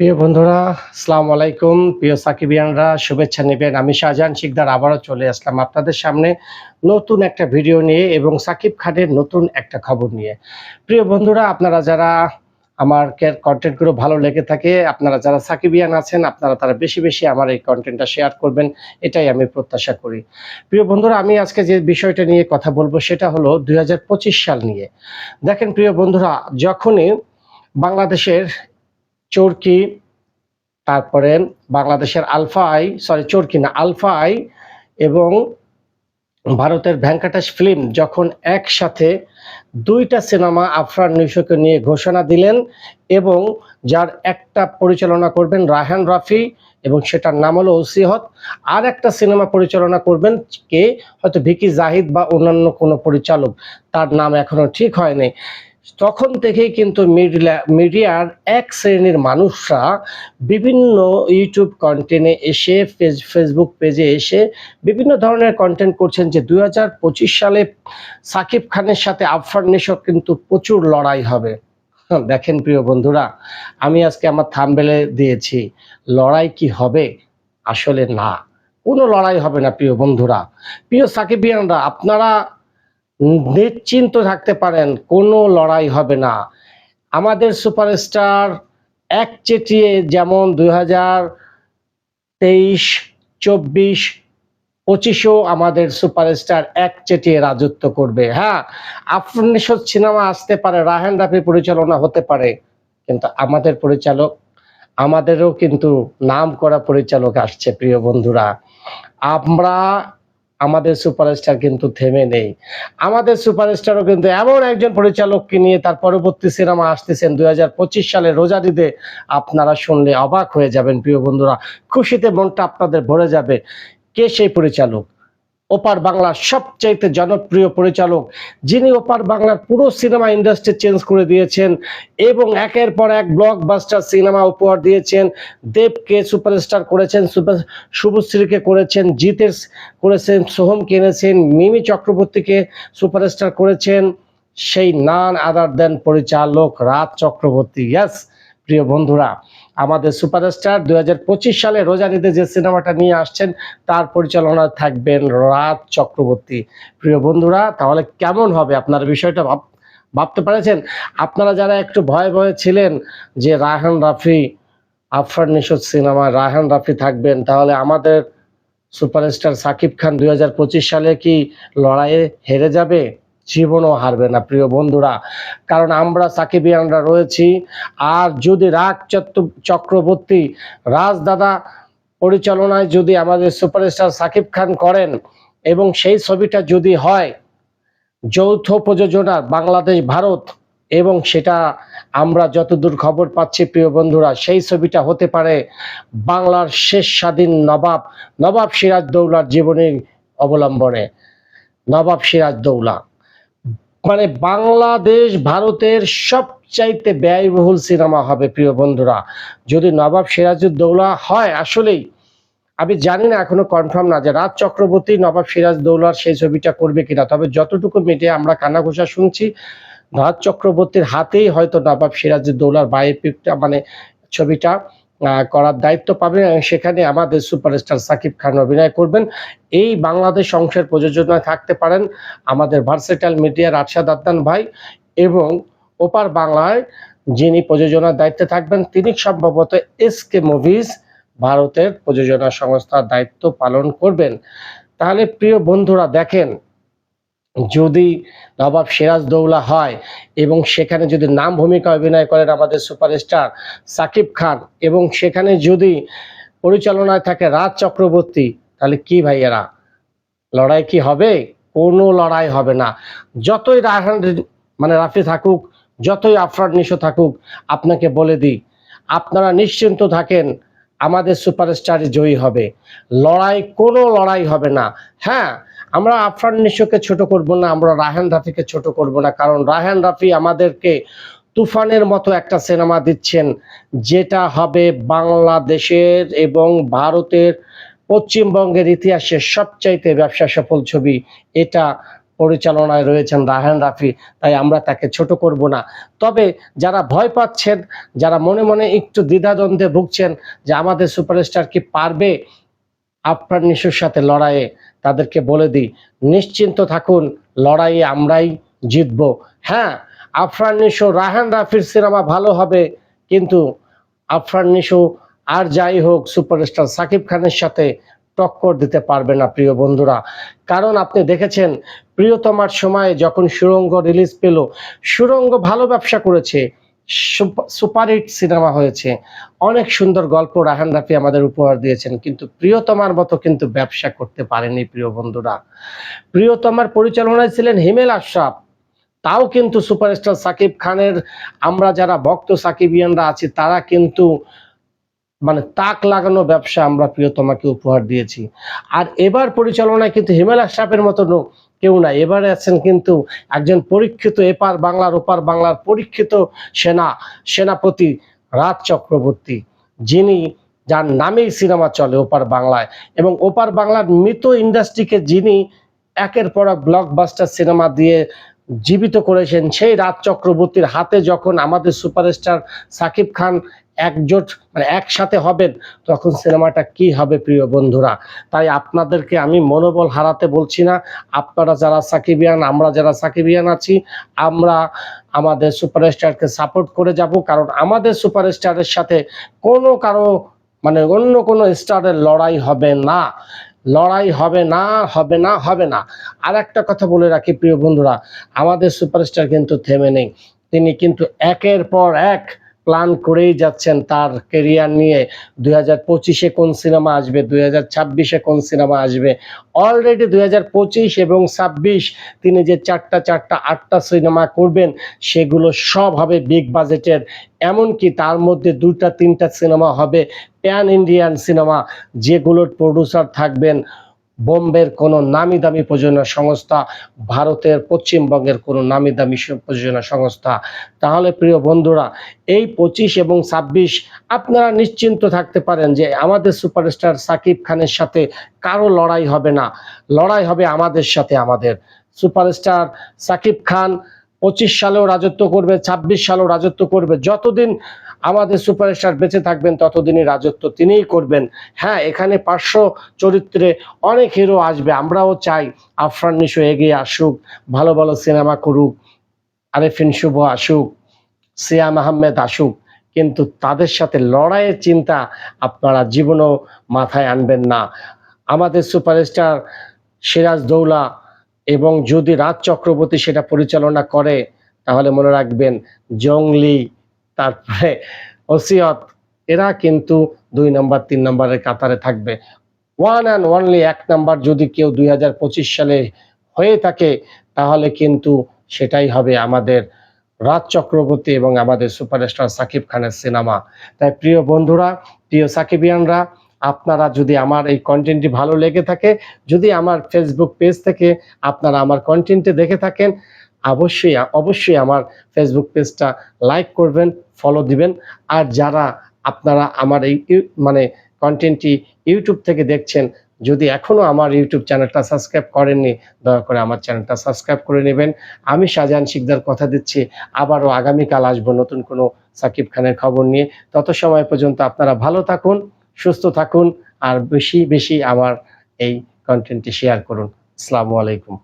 প্রিয় বন্ধুরা, আসসালামু আলাইকুম। প্রিয় সাকিবিয়ানরা, শুভেচ্ছা নেবেন। আমি শাহজাহান শিকদার, আবারও চলে আসলাম আপনাদের সামনে নতুন একটা ভিডিও নিয়ে এবং সাকিব খানের নতুন একটা খবর নিয়ে। প্রিয় বন্ধুরা, আপনারা যারা আমার কন্টেন্টগুলো ভালো লেগে থাকে, আপনারা যারা সাকিবিয়ান আছেন, আপনারা তারা বেশি বেশি আমার এই কন্টেন্টটা শেয়ার করবেন, এটাই আমি প্রত্যাশা করি। প্রিয় বন্ধুরা, আমি আজকে যে বিষয়টা নিয়ে কথা বলব, সেটা হলো দুই হাজার পঁচিশ সাল নিয়ে। দেখেন প্রিয় বন্ধুরা, যখনই বাংলাদেশের চরকি, তারপরে বাংলাদেশের আলফা আই সরি চরকি না, আলফা আই এবং ভারতের ভ্যাঙ্কাটাস ফিল্ম যখন একসাথে দুইটা সিনেমা আফরান নিশোকে নিয়ে ঘোষণা দিলেন এবং যার একটা পরিচালনা করবেন রাহান রাফি এবং সেটার নাম হলো ওসিহত, আর একটা সিনেমা পরিচালনা করবেন কে? হয়তো ভিকি জাহিদ বা অন্যান্য কোনো পরিচালক, তার নাম এখনও ঠিক হয়নি। তখন থেকেই কিন্তু মিডিয়া মিডিয়ার এক শ্রেণির মানুষরা বিভিন্ন ইউটিউব কন্টেন্টে এসে ফেস ফেসবুক পেজে এসে বিভিন্ন ধরনের কন্টেন্ট করছেন যে দু হাজার পঁচিশ সালে সাকিব খানের সাথে আফরান নিশোর কিন্তু প্রচুর লড়াই হবে। হ্যাঁ, দেখেন প্রিয় বন্ধুরা আমি আজকে আমার থামবেলে দিয়েছি লড়াই কি হবে? আসলে না কোনো লড়াই হবে না প্রিয় বন্ধুরা। প্রিয় সাকিবিয়ানরা আপনারা নিশ্চিন্ত থাকতে পারেন, কোনো লড়াই হবে না। আমাদের সুপারস্টার এক চেটিয়ে যেমন দুই হাজার তেইশ, চব্বিশ, পঁচিশেও আমাদের সুপারস্টার এক চেটিয়ে রাজত্ব করবে। হ্যাঁ আফরানিসব সিনেমা আসতে পারে রাহেন রাফি পরিচালনা হতে পারে, কিন্তু আমাদের পরিচালক, আমাদেরও কিন্তু নাম করা পরিচালক আসছে, প্রিয় বন্ধুরা। আমরা আমাদের সুপারস্টার কিন্তু থেমে নেই। আমাদের সুপারস্টারও কিন্তু এমন একজন পরিচালককে নিয়ে তার পরবর্তী সিনেমা আসতেছেন দুই হাজার পঁচিশ সালে রোজারিতে আপনারা শুনলে অবাক হয়ে যাবেন, প্রিয় বন্ধুরা। খুশিতে মনটা আপনাদের ভরে যাবে। কে সেই পরিচালক? ওপার বাংলার সবচাইতে জনপ্রিয় পরিচালক, যিনি ওপার বাংলার পুরো সিনেমা ইন্ডাস্ট্রি চেঞ্জ করে দিয়েছেন এবং একের পর এক ব্লকবাস্টার সিনেমা উপহার দিয়েছেন। দেবকে সুপারস্টার করেছেন, সুপার, শুভশ্রীকে করেছেন জিতের করেছেন সোহম কিনেছেন মিমি চক্রবর্তীকে সুপারস্টার করেছেন। সেই নান আদার দেন পরিচালক রাজ চক্রবর্তী। ইয়াস প্রিয় বন্ধুরা আমাদের সুপারস্টার। দুই হাজার পঁচিশ সালে রোজারিতে যে সিনেমাটা নিয়ে আসছেন, তার পরিচালনা থাকবেন রাজ চক্রবর্তী। প্রিয় বন্ধুরা, তাহলে কেমন হবে আপনার বিষয়টা ভাব ভাবতে পেরেছেন? আপনারা যারা একটু ভয়ে ভয়ে ছিলেন যে রায়হান রাফি, আফরান নিশোদ সিনেমা রায়হান রাফি থাকবেন, তাহলে আমাদের সুপারস্টার সাকিব খান দুই হাজার পঁচিশ সালে কি লড়াইয়ে হেরে যাবে? জীবনও হারবে না, প্রিয় বন্ধুরা। কারণ আমরা সাকিবিয়ানরা রয়েছি, আর যদি রাগ চক্রবর্তী রাজদাদা পরিচালনায় যদি আমাদের সুপারস্টার সাকিব খান করেন, এবং সেই ছবিটা যদি হয়, যৌথ প্রযোজনা বাংলাদেশ, ভারত, এবং সেটা আমরা যতদূর খবর পাচ্ছি, প্রিয় বন্ধুরা, সেই ছবিটা হতে পারে বাংলার শেষ স্বাধীন নবাব নবাব সিরাজ দৌলার জীবনী অবলম্বনে। নবাব সিরাজ দৌলা মানে বাংলাদেশ ভারতের সবচাইতে ব্যয়বহুল সিনেমা হবে, প্রিয় বন্ধুরা। যদি নবাব সিরাজউদ্দৌলা হয়, আসলেই আমি জানি না, এখনও কনফার্ম না যে রাজ চক্রবর্তী নবাব সিরাজ দৌলার সেই ছবিটা করবে কিনা। তবে যতটুকু মিডিয়া আমরা কানাঘোষা শুনছি, রাজ চক্রবর্তীর হাতেই হয়তো নবাব সিরাজউদ্দৌলার বায়োপিকটা মানে ছবিটা করার দায়িত্ব পাবেন সেখানে আমাদের সুপারস্টার সাকিব খান অভিনয় করবেন। এই বাংলাদেশ অংশের প্রযোজনায় থাকতে পারেন আমাদের ভার্সেটাল মিডিয়ার আরশাদ আদনান ভাই এবং ওপার বাংলায় যিনি প্রযোজনার দায়িত্বে থাকবেন, তিনি সম্ভবত এস কে মুভিজ ভারতের প্রযোজনা সংস্থার দায়িত্ব পালন করবেন। তাহলে প্রিয় বন্ধুরা, দেখেন যদি নবাব সিরাজ দৌলা হয় এবং সেখানে যদি নাম ভূমিকা অভিনয় করেন আমাদের সুপারস্টার সাকিব খান এবং সেখানে যদি পরিচালনায় থাকে রাজ চক্রবর্তী, তাহলে কি ভাইয়েরা? লড়াই কি হবে? কোনো লড়াই হবে না। যতই রায়হান মানে রাফি থাকুক, যতই আফরান নিশো থাকুক, আপনাকে বলে দিই, আপনারা নিশ্চিন্ত থাকেন আমাদের সুপারস্টারই জয়ী হবে। লড়াই কোনো লড়াই হবে না। হ্যাঁ আমরা আফরান নিশোকে ছোট করব না, আমরা রায়হান রাফিকে ছোট করব না, কারণ রায়হান রাফি আমাদেরকে তুফানের মতো একটা সিনেমা দিচ্ছেন, যেটা হবে বাংলাদেশের এবং ভারতের পশ্চিমবঙ্গের ইতিহাসে সবচাইতে ব্যবসা সফল ছবি, এটা পরিচালনায় রয়েছেন রাহান রাফি, তাই আমরা তাকে ছোট করব না। তবে যারা ভয় পাচ্ছেন, যারা মনে মনে একটু দ্বিধাদ্বন্দ্বে ভুগছেন যে আমাদের সুপারস্টার কি পারবে আফরান নিশুর সাথে লড়াইয়ে তাদেরকে বলে দিই, নিশ্চিন্ত থাকুন, লড়াইয়ে আমরাই জিতব। হ্যাঁ আফরান নিশো, রাহান রাফির সিনেমা ভালো হবে, কিন্তু আফরান নিশো আর যাই হোক সুপারস্টার সাকিব খানের সাথে টক্কর দিতে পারবে না, প্রিয় বন্ধুরা। কারণ আপনি দেখেছেন, প্রিয়তমার সময়ে যখন সুরঙ্গ রিলিজ পেল, সুরঙ্গ ভালো ব্যবসা করেছে সুপারহিট সিনেমা হয়েছে। অনেক সুন্দর গল্প রাহান রাফি আমাদের উপহার দিয়েছেন, কিন্তু প্রিয়তমার মতো কিন্তু ব্যবসা করতে পারেনি প্রিয় বন্ধুরা। প্রিয়তমার পরিচালনায় ছিলেন হিমেল আশরাফ। তাও কিন্তু সুপারস্টার সাকিব খানের, আমরা যারা ভক্ত সাকিবিয়ানরা আছি, তারা কিন্তু মানে তাক লাগানো ব্যবসা আমরা প্রিয়তমাকে উপহার দিয়েছি। আর এবার পরিচালনায় কিন্তু হিমেল আশরাফের মতো কেউ না। এবারে আছেন কিন্তু একজন পরীক্ষিত, এপার বাংলার, ওপার বাংলার পরীক্ষিত সেনা, সেনাপতি রাজ চক্রবর্তী, যিনি যার নামেই সিনেমা চলে ওপার বাংলায়। এবং ওপার বাংলার মৃত ইন্ডাস্ট্রিকে যিনি একের পর এক ব্লকবাস্টার সিনেমা দিয়ে জীবিত করেছেন, সেই রাজ চক্রবর্তীর হাতে যখন আমাদের সুপারস্টার সাকিব খান একজোট মানে একসাথে হবেন, তখন সিনেমাটা কি হবে প্রিয় বন্ধুরা? তাই আপনাদেরকে আমি মনোবল হারাতে বলছি না। আপনারা যারা সাকিবিয়ান, আমরা যারা সাকিবিয়ান আছি, আমরা আমাদের সুপারস্টারকে সাপোর্ট করে যাব, কারণ আমাদের সুপারস্টারের সাথে কোনো কারও মানে অন্য কোনো স্টারের লড়াই হবে না। লড়াই হবে না হবে না হবে না। আর একটা কথা বলে রাখি প্রিয় বন্ধুরা, আমাদের সুপারস্টার কিন্তু থেমে নেই। তিনি কিন্তু একের পর এক প্ল্যান করেই যাচ্ছেন তার কেরিয়ার নিয়ে। দুই হাজার পঁচিশে কোন সিনেমা আসবে? দুই হাজার ছাব্বিশে কোন সিনেমা আসবে? অলরেডি দুই হাজার পঁচিশ এবং ছাব্বিশ তিনি যে চারটা চারটা আটটা সিনেমা করবেন, সেগুলো সব হবে বিগ বাজেটের। এমনকি তার মধ্যে দুটা তিনটা সিনেমা হবে প্যান ইন্ডিয়ান সিনেমা, যেগুলোর প্রডিউসার থাকবেন বোম্বের কোনো নামি দামি প্রযোজনা সংস্থা, ভারতের পশ্চিমবঙ্গের কোনো নামি দামি প্রযোজনা সংস্থা। তাহলে প্রিয় বন্ধুরা, এই পঁচিশ এবং ছাব্বিশ আপনারা নিশ্চিন্ত থাকতে পারেন যে আমাদের সুপারস্টার সাকিব খানের সাথে কারও লড়াই হবে না। লড়াই হবে আমাদের সাথে আমাদের। সুপারস্টার সাকিব খান পঁচিশ সালেও রাজত্ব করবে, ছাব্বিশ সালেও রাজত্ব করবে। যতদিন আমাদের সুপারস্টার বেঁচে থাকবেন, ততদিনই রাজত্ব তিনিই করবেন। হ্যাঁ এখানে পার্শ্ব চরিত্রে অনেক হিরো আসবে, আমরাও চাই আফরান নিশো এগিয়ে আসুক, ভালো ভালো সিনেমা করুক, আরেফিন শুভ আসুক সিয়াম আহমেদ আসুক। কিন্তু তাদের সাথে লড়াইয়ের চিন্তা আপনারা জীবনও মাথায় আনবেন না। আমাদের সুপারস্টার সিরাজ দৌলা এবং যদি রাজ চক্রবর্তী সেটা পরিচালনা করে, তাহলে মনে রাখবেন জংলি তারপরে ওসিয়ত, এরা কিন্তু দুই নম্বর, তিন নম্বরের কাতারে থাকবে। ওয়ান অ্যান্ড ওয়ানলি এক নাম্বার যদি কেউ দুই হাজার পঁচিশ সালে হয়ে থাকে, তাহলে কিন্তু সেটাই হবে আমাদের রাজ চক্রবর্তী এবং আমাদের সুপারস্টার সাকিব খানের সিনেমা। তাই প্রিয় বন্ধুরা, প্রিয় সাকিবিয়ানরা আপনারা যদি আমার এই কন্টেন্টটি ভালো লেগে থাকে, যদি আমার ফেসবুক পেজ থেকে আপনারা আমার কন্টেন্টে দেখে থাকেন, অবশ্যই অবশ্যই আমার ফেসবুক পেজটা লাইক করবেন ফলো দিবেন। আর যারা আপনারা আমার এই মানে কন্টেন্টটি ইউটিউব থেকে দেখছেন, যদি এখনও আমার ইউটিউব চ্যানেলটা সাবস্ক্রাইব করেননি, দয়া করে আমার চ্যানেলটা সাবস্ক্রাইব করে নেবেন। আমি শাহজাহান শিকদার কথা দিচ্ছি, আবারও আগামীকাল আসব নতুন কোনো সাকিব খানের খবর নিয়ে। তত সময় পর্যন্ত আপনারা ভালো থাকুন। সুস্থ থাকুন আর বেশি বেশি আমার এই কন্টেন্টটি শেয়ার করুন। আসসালামু আলাইকুম।